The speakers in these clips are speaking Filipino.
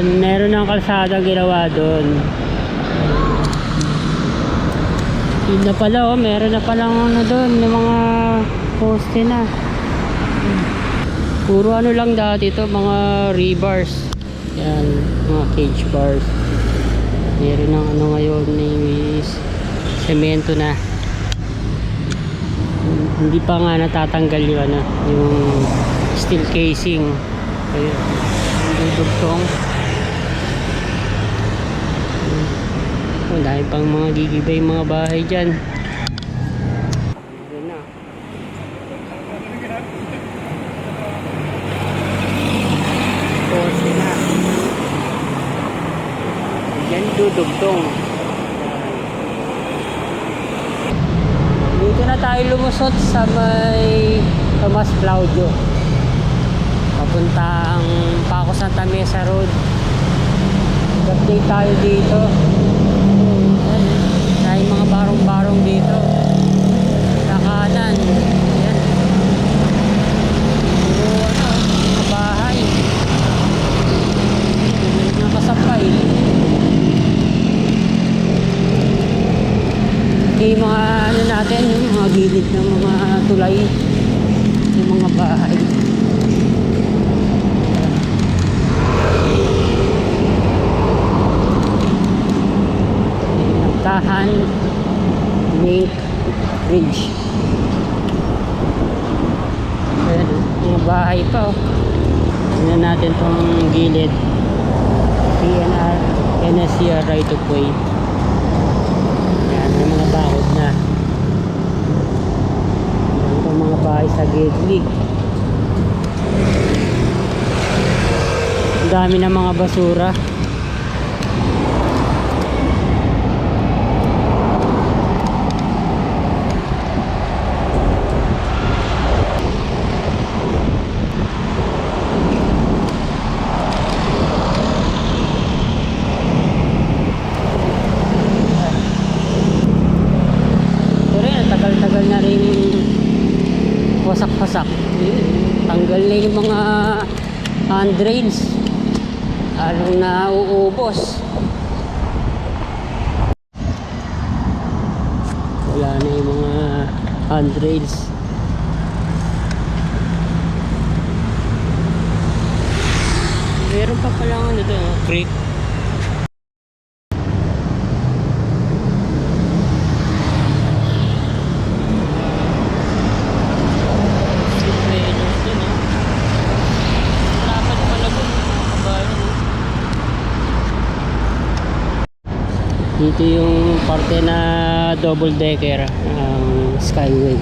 Yan, meron ng kalsada ginawa doon. Yun na pala oh, meron na palang ano doon, yung mga poste na. Puro ano lang dati to, mga rebars. Yan, mga cage bars. Meron ng ano ngayon, is semento na. Hindi pa nga natatanggal yung ano, yung steel casing. Ayun, yung dugtong. Dahil pang mga gigibay mga bahay dyan. Ayun na. Kotse na. Yan dudugtong. Dito na tayo lumusot sa may Tomas Claudio. Papuntang Paco Santa Mesa Road. Update tayo dito. Ayan, Dahil mga barong-barong dito. Sa kanan. Puro ano, mga bahay. Nakasapay. Yung mga ano natin, yung mga gilid ng mga tulay. Yung mga bahay. Nagtahan Link Bridge. Ayan, mga bahay pa. Tingnan natin tong gilid. PNR, NSCR right of way. Ayan, may mga bakod na. Ayan itong mga bahay sa gilid. Ang dami ng mga basura. Pero yan, tagal-tagal na rin wasak-wasak. Yun, Tanggal na yung mga handrails. Along na uubos. Wala na yung mga handrails. Meron pa pala ano oh, creek. Dito yung parte na double decker ang Skyway.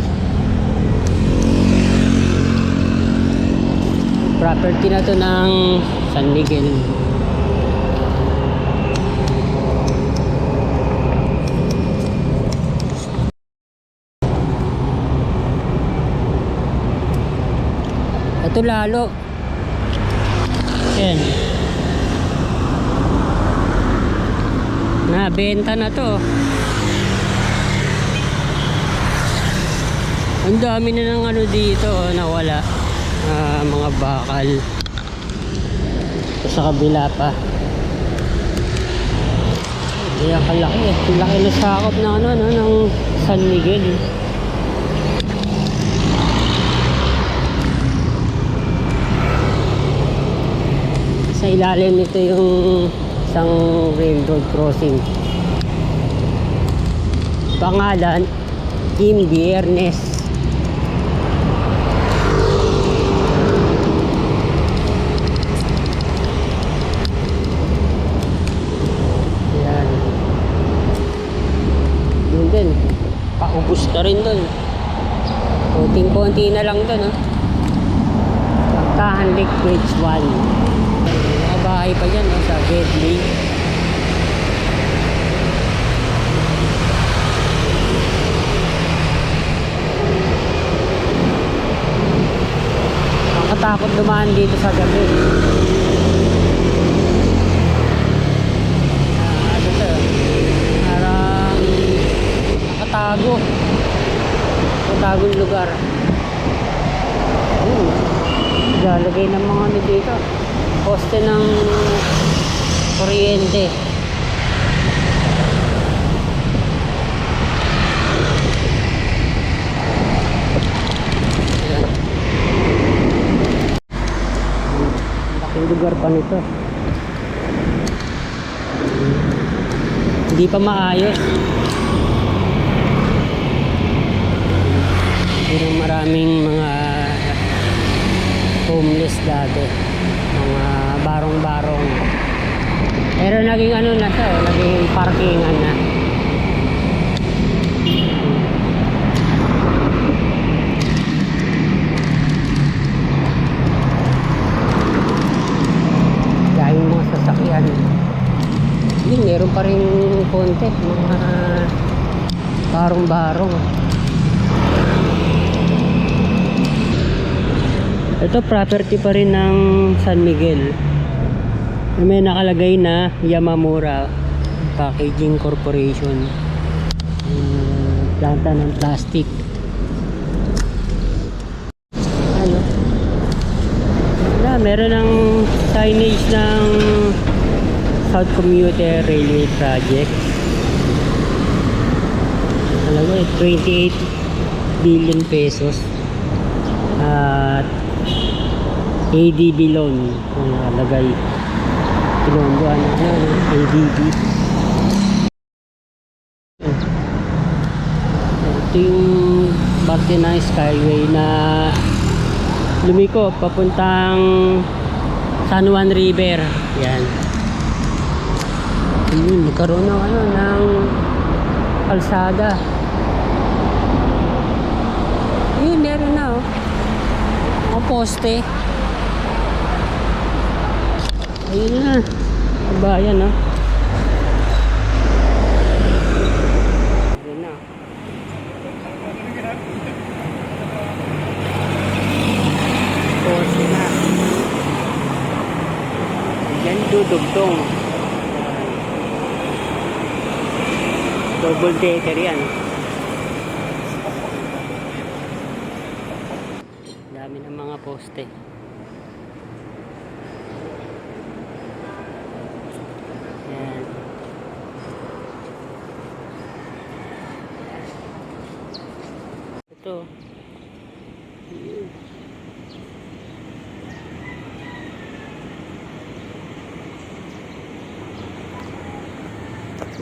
Property na to ng San Miguel. Ito lalo. Yan. Nabenta na to. Ang dami na ng ano dito, oh, nawala. Ah, mga bakal. Sa kabila pa. Kaya kalaki eh. Laki na sakop ng ano, no, ng San Miguel. eh. Sa ilalim nito yung isang railroad crossing. Pangalan, Kim Biernes. Yan. Yun din. Paubos ka rin dun. Konting-konti na lang dun, ha. Tahan Lake Bridge 1. Mga bahay pa dyan, no, sa Gedley. Nakatakot dumaan dito sa gabi. Ah, ano to? Parang nakatago. Nakatagong lugar. Hmm. Lalagay ng mga ano dito. Poste ng kuryente. Ayan. Laking lugar pa nito. Hindi pa maayos. Pero maraming mga homeless dati. Mga barong-barong. Pero naging ano na siya, oh, naging parkingan na. Dahil mga sasakyan. Yun, meron pa rin konti. Mga barong-barong. Ito property pa rin ng San Miguel. May nakalagay na Yamamura Packaging Corporation. Yung planta ng plastic. Ano? Meron ng signage ng South Commuter Railway Project. Talaga eh, 28 billion pesos. At ADB loan ang nakalagay. Pilonggo ano ano ADB. Ito yung parte ng Skyway na lumiko papuntang San Juan River. Yan. Yun, nagkaroon ng ano, ng kalsada. Yun, meron na oh. Mga poste. Ayun na. Bayan oh. Ayun na. Poste na. Yan dudugtong. Double decker yan. Dami ng mga poste. Ito.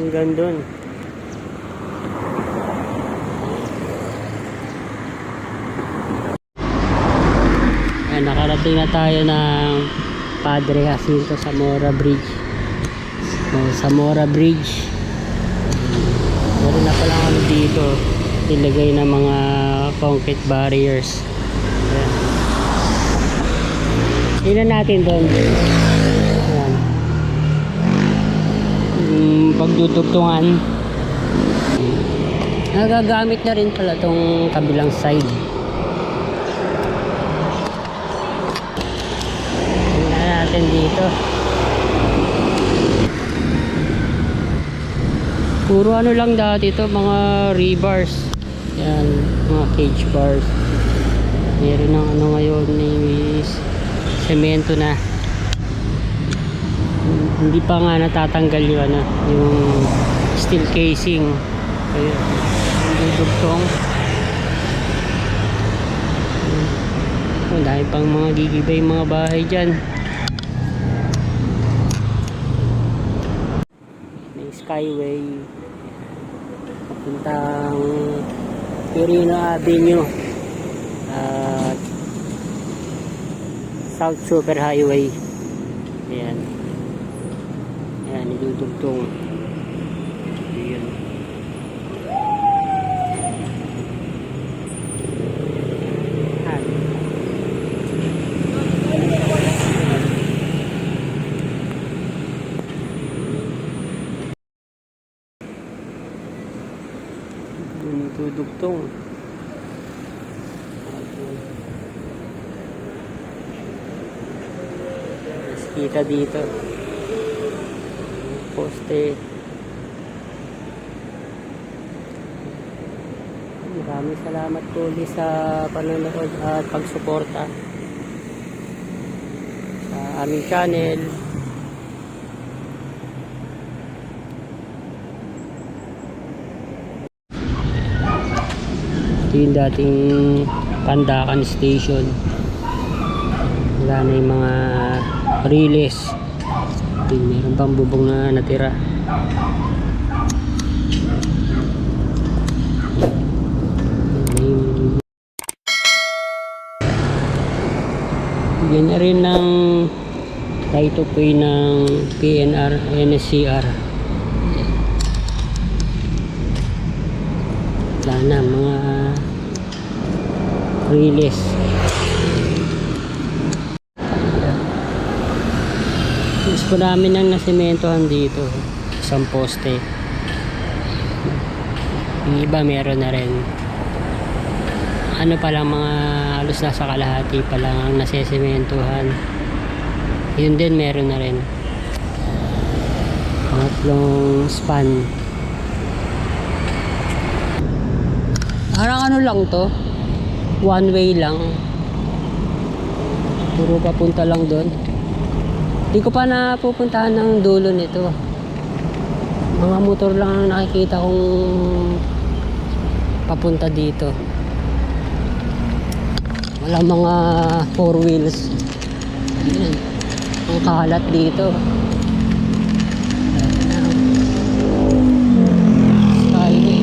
Hanggang doon. Ayan, nakarating na tayo ng Padre Jacinto Zamora Bridge. O, Zamora Bridge. Meron na pala ano dito. Ilagay ng mga concrete barriers. Ayan. Tingnan natin doon. Ayan. Yung pagdudugtungan. Nagagamit na rin pala tong kabilang side. Natin dito. Puro ano lang dati to, mga rebars. Yan, mga cage bars. Meron ng ano ngayon is semento na. Hindi pa nga natatanggal yung ano, yung steel casing. Ayun, yung dugtong. Oh, dahil pang mga gigibay mga bahay dyan. Skyway. Papuntang Quirino Avenue. At South Super Highway. Ayan. Ayan, idudugtong. Ayan. Ah. Mas kita dito. Poste. Maraming salamat po ulit sa panonood at pagsuporta sa aming channel. Ito yung dating Pandakan Station. Wala na yung mga riles. Ito, meron pang bubong na natira. Yung- Yan na rin ng right of way ng PNR, NSCR. Wala na, mga riles. Gusto namin ng nasimentohan dito. Isang poste. Yung iba meron na rin. Ano pa lang mga halos nasa kalahati pa lang ang nasesimentohan. Yun din meron na rin. Pangatlong span. Parang ano lang to. One way lang. Puro papunta lang doon. Hindi ko pa napupuntahan ng dulo nito. Mga motor lang ang nakikita kong papunta dito. Wala mga four wheels. Ang kalat dito. Skyway.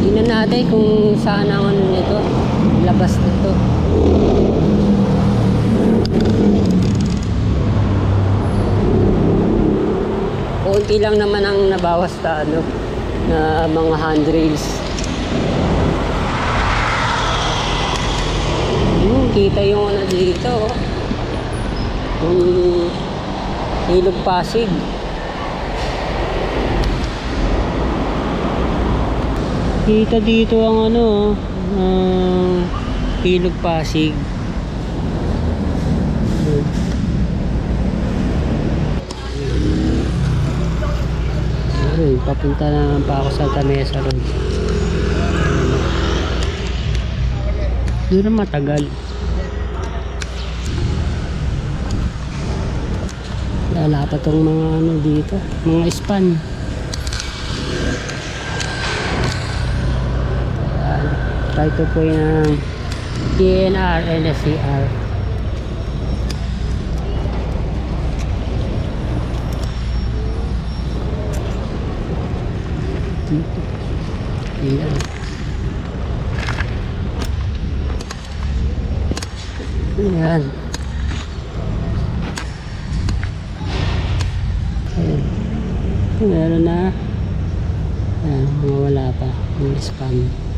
Tingnan natin kung saan ang ano nito. Labas nito. Kunti lang naman ang nabawas sa ano na mga handrails. Hmm, kita yung ano dito. oh. Yung ilog Pasig. Kita dito ang ano, ang ilog Pasig. Ayun, papunta naman pa ako sa Tamesa Road. Doon na matagal. Wala pa tong mga ano dito, mga span. Ayan. To po yung PNR, NSCR. Dito. Ayan. Ayan. Ayan. Meron na. Ayan, mga wala pa. Yung spam.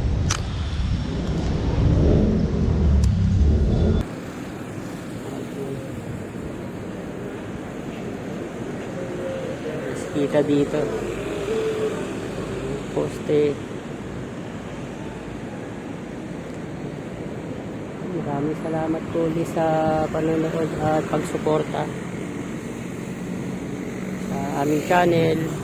Mas Kita dito. Poste. Maraming salamat po ulit sa panonood at pagsuporta sa aming channel.